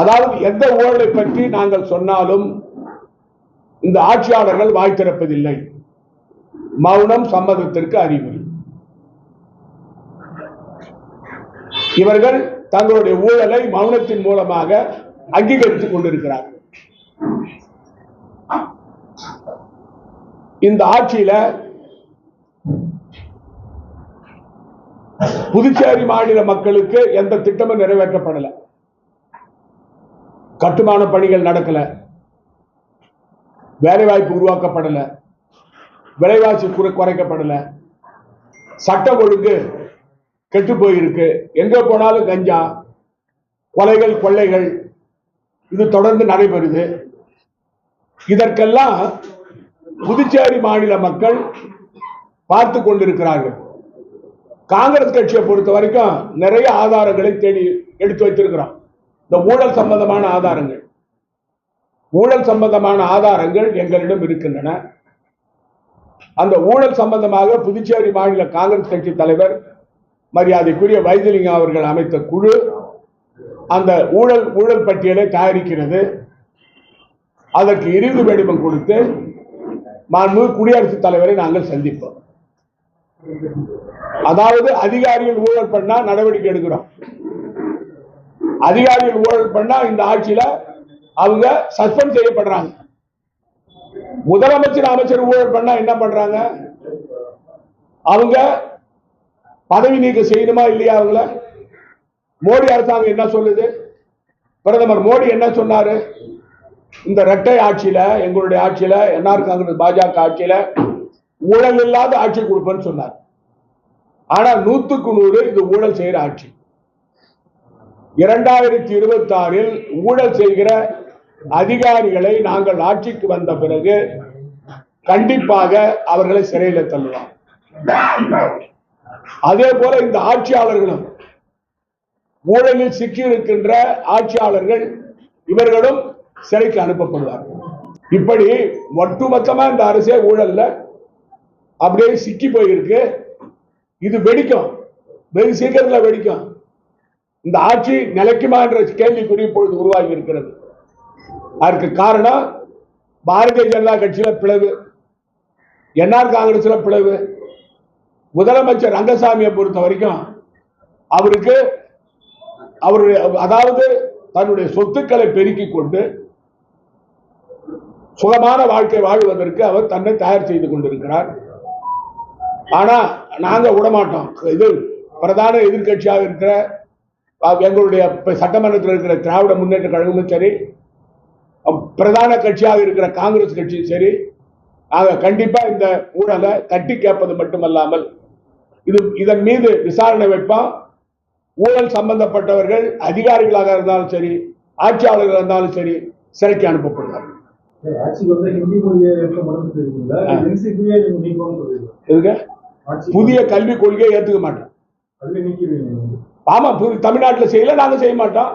அதாவது எந்த ஊழலை பற்றி நாங்கள் சொன்னாலும் இந்த ஆட்சியாளர்கள் வாய் திறப்பதில்லை. மௌனம் சம்மதத்திற்கு அறிகுறி. இவர்கள் தங்களுடைய ஊழலை மௌனத்தின் மூலமாக அங்கீகரித்துக் கொண்டிருக்கிறார்கள். இந்த ஆட்சியில புதுச்சேரி மாநில மக்களுக்கு எந்த திட்டமும் நிறைவேற்றப்படல. கட்டுமான பணிகள் நடக்கல. வேலைவாய்ப்பு உருவாக்கப்படல. விலைவாசி குறை- குறைக்கப்படல. சட்டம் ஒழுங்கு கெட்டு போயிருக்கு. எங்க போனாலும் கஞ்சா. கொலைகள் கொள்ளைகள். இது தொடர்ந்து நடைபெறுது. இதற்கெல்லாம் புதுச்சேரி மாநில மக்கள் பார்த்து கொண்டிருக்கிறார்கள். காங்கிரஸ் கட்சியை பொறுத்த வரைக்கும் நிறைய ஆதாரங்களை தேடி எடுத்து வைத்திருக்கிறோம். இந்த ஊழல் சம்பந்தமான ஆதாரங்கள். ஊழல் சம்பந்தமான ஆதாரங்கள் எங்களிடம் இருக்கின்றன. அந்த ஊழல் சம்பந்தமாக புதுச்சேரி மாநில காங்கிரஸ் கட்சி தலைவர் மரியாதைக்குரிய வைத்திலிங்கம் அவர்கள் அமைத்த குழு அந்த ஊழல் ஊழல் பட்டியலை தயாரிக்கிறது. அதற்கு இறுதி வடிவம் கொடுத்து மாண்பு குடியரசுத் தலைவரை நாங்கள் சந்திப்போம். அதாவது அதிகாரிகள் ஊழல் பண்ணா நடவடிக்கை எடுக்கிறோம். அதிகாரிகள் ஊழல் பண்ணா இந்த ஆட்சியில அவங்க சஸ்பெண்ட் செய்யப்படுறாங்க. முதலமைச்சர் அமைச்சர் ஊழல் பண்ணா என்ன பண்றாங்க? அவங்க பதவி நீக்கம் செய்யணுமா இல்லையா அவங்கள? மோடி அரசாங்கம் என்ன சொல்லுது? பிரதமர் மோடி என்ன சொன்னாரு? இந்த ரெட்டை ஆட்சியில எங்களுடைய ஆட்சியில என்ஆர் காங்கிரஸ் பாஜக ஆட்சியில ஊழல் இல்லாத ஆட்சி கொடுப்பேன்னு சொன்னார். ஆனா நூத்துக்கு நூறு இது ஊழல் செய்யற ஆட்சி. இரண்டாயிரத்தி இருபத்தி ஆறில் ஊழல் செய்கிற அதிகாரிகளை நாங்கள் ஆட்சிக்கு வந்த பிறகு கண்டிப்பாக அவர்களை சிறையில் தள்ளலாம் அதே போல இந்த ஆட்சியாளர்களும் ஊழலில் சிக்கியிருக்கின்ற ஆட்சியாளர்கள் இவர்களும் சிறைக்கு அனுப்பப்படுவார்கள். இப்படி ஒட்டுமொத்தமா இந்த அரசே ஊழல்ல அப்படியே சிக்கி போயிருக்கு. இது வெடிக்கும். வெகு சீக்கிரத்துல வெடிக்கும். இந்த ஆட்சி நிலைக்குமா என்ற கேள்விக்குறி இப்பொழுது உருவாகி இருக்கிறது. அதற்கு காரணம் பாரதிய ஜனதா கட்சியில பிளவு என்ஆர் காங்கிரஸ்ல பிளவு முதலமைச்சர் ரங்கசாமியை பொறுத்த வரைக்கும் அவருக்கு அவருடைய அதாவது தன்னுடைய சொத்துக்களை பெருக்கிக் கொண்டு சுகமான வாழ்க்கை வாழ்வதற்கு அவர் தன்னை தயார் செய்து கொண்டிருக்கிறார். ஆனா நாங்க விடமாட்டோம். இது பிரதான எதிர்க்கட்சியாக இருக்கிற எங்களுடைய சட்டமன்றத்தில் இருக்கிற திராவிட முன்னேற்ற கழகமும் சரி பிரதான கட்சியாக இருக்கிற காங்கிரஸ் கட்சியும் சரி நாங்க கண்டிப்பா இந்த ஊழலை தட்டி கேட்பது மட்டுமல்லாமல் இது இதன் மீது விசாரணை வைப்போம். ஊழல் சம்பந்தப்பட்டவர்கள் அதிகாரிகளாக இருந்தாலும் சரி ஆட்சியாளர்களாக இருந்தாலும் சரி சிறைக்கு அனுப்பப்படுவார்கள். புதிய கல்விக் கொள்கையை ஏத்துக்க நீக்கிடுவீங்க ஆமா தமிழ்நாட்டுல செய்யல நாங்க செய்ய மாட்டோம்.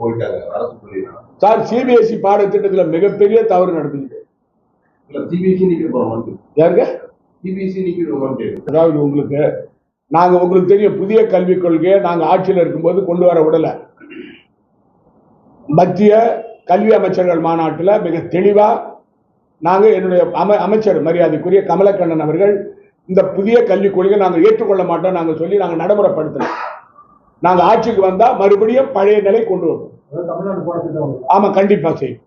பள்ளி சார் சிபிஎஸ்இ பாடத்திட்டத்துல மிகப்பெரிய தவறு நிக்கிற போறோமான்னு யாருங்க? அதாவது உங்களுக்கு நாங்க உங்களுக்கு தெரியும் புதிய கல்விக் கொள்கையை நாங்க ஆட்சியில் இருக்கும்போது கொண்டு வர விடல. மத்திய கல்வி அமைச்சர்கள் மாநாட்டில் மிக தெளிவா நாங்க என்னுடைய அம அமைச்சர் மரியாதைக்குரிய கமலக்கண்ணன் அவர்கள் இந்த புதிய கல்விக் கொள்கையை நாங்க ஏற்றுக்கொள்ள மாட்டோம் நாங்க சொல்லி நாங்க நடைமுறைப்படுத்தல. நாங்க ஆட்சிக்கு வந்தா மறுபடியும் பழைய நிலை கொண்டு வருவோம். ஆமா கண்டிப்பா செய்யும்?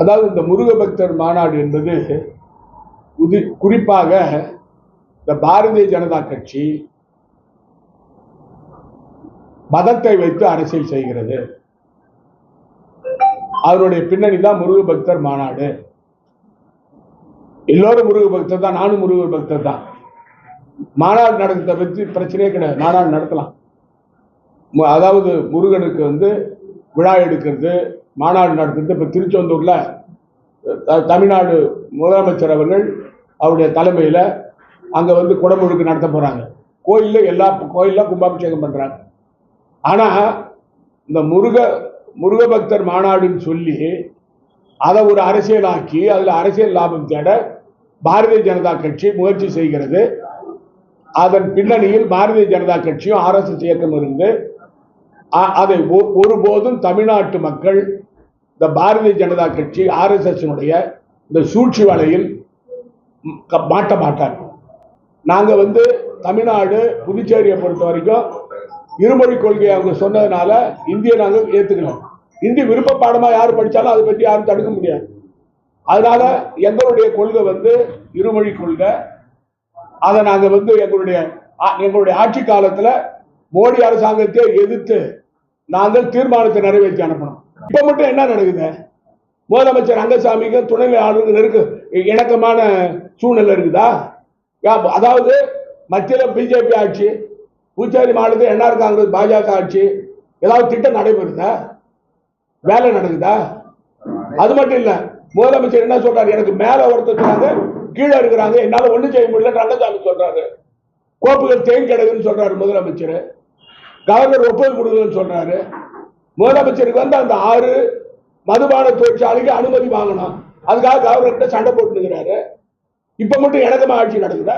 அதாவது இந்த முருக பக்தர் மாநாடு என்பது குறிப்பாக இந்த பாரதிய ஜனதா கட்சி மதத்தை வைத்து அரசியல் செய்கிறது. அவருடைய பின்னணி தான் முருக பக்தர் மாநாடு. எல்லோரும் முருக பக்தர் தான் நானும் முருக பக்தர் தான். மாநாடு நடத்த பற்றி பிரச்சனையே கிடையாது. மாநாடு நடத்தலாம். அதாவது முருகனுக்கு வந்து விழா எடுக்கிறது மாநாடு நடத்துறது இப்போ திருச்செந்தூரில் த- தமிழ்நாடு முதலமைச்சர் அவர்கள் அவருடைய தலைமையில் அங்கே வந்து குடமுழுக்கு நடத்த போகிறாங்க கோயிலில் எல்லா கோயில்ல கும்பாபிஷேகம் பண்ணுறாங்க ஆனால் இந்த முருக முருகபக்தர் மாநாடுன்னு சொல்லி அதை ஒரு அரசியலாக்கி அதில் அரசியல் லாபம் தேட பாரதிய ஜனதா கட்சி முயற்சி செய்கிறது. அதன் பின்னணியில் பாரதிய ஜனதா கட்சியும் ஆர்எஸ்எஸ் இயக்கம் இருந்து அதை ஒ- ஒருபோதும் தமிழ்நாட்டு மக்கள் இந்த பாரதிய ஜனதா கட்சி ஆர்எஸ்எஸ்னுடைய இந்த சூழ்ச்சி வலையில் மாட்ட மாட்டாங்க நாங்கள் வந்து தமிழ்நாடு புதுச்சேரியை பொறுத்த வரைக்கும் இருமொழி கொள்கையை அவங்க சொன்னதுனால இந்தியை நாங்க ஏத்துக்கலாம் இந்தி விருப்ப பாடமா யார் படிச்சாலும் அதை பற்றி யாரும் தடுக்க முடியாது. அதனால எங்களுடைய கொள்கை வந்து இருமொழி கொள்கை. அதை நாங்க வந்து எங்களுடைய ஆ- எங்களுடைய ஆட்சி காலத்துல மோடி அரசாங்கத்தை எதிர்த்து நாங்கள் தீர்மானத்தை நிறைவேற்றி அனுப்பணும் இப்போ மட்டும் என்ன நடக்குது? முதலமைச்சர் ரங்கசாமிக்கு துணைநிலை ஆளுநருக்கு இருக்கு இணக்கமான சூழ்நிலை இருக்குதா? அதாவது மத்தியில பிஜேபி ஆட்சி பூச்சேரி மாநிலத்தில் என்ஆர் காங்கிரஸ் பாஜக ஆட்சி? ஏதாவது திட்டம் நடைபெறுதா? வேலை நடக்குதா? அது மட்டும் இல்ல முதலமைச்சர் என்ன சொல்றாரு? எனக்கு மேல ஒருத்தர் இருக்காங்க கீழே இருக்கிறாங்க என்னால ஒண்ணும் செய்ய முடியல ரங்கசாமி சொல்றாரு. கோப்புகள் தேங்கி கிடக்குன்னு சொல்றாரு முதலமைச்சர். கவர்னர் ஒப்புதல் கொடுக்குதுன்னு சொல்றாரு. முதலமைச்சருக்கு வந்து அந்த ஆறு மதுபான தொழிற்சாலைக்கு அனுமதி வாங்கணும். அதுக்காக கவர்னர்கிட்ட சண்டை போட்டுக்கிறாரு. இப்ப மட்டும் எனக்குமா ஆட்சி நடக்குதா?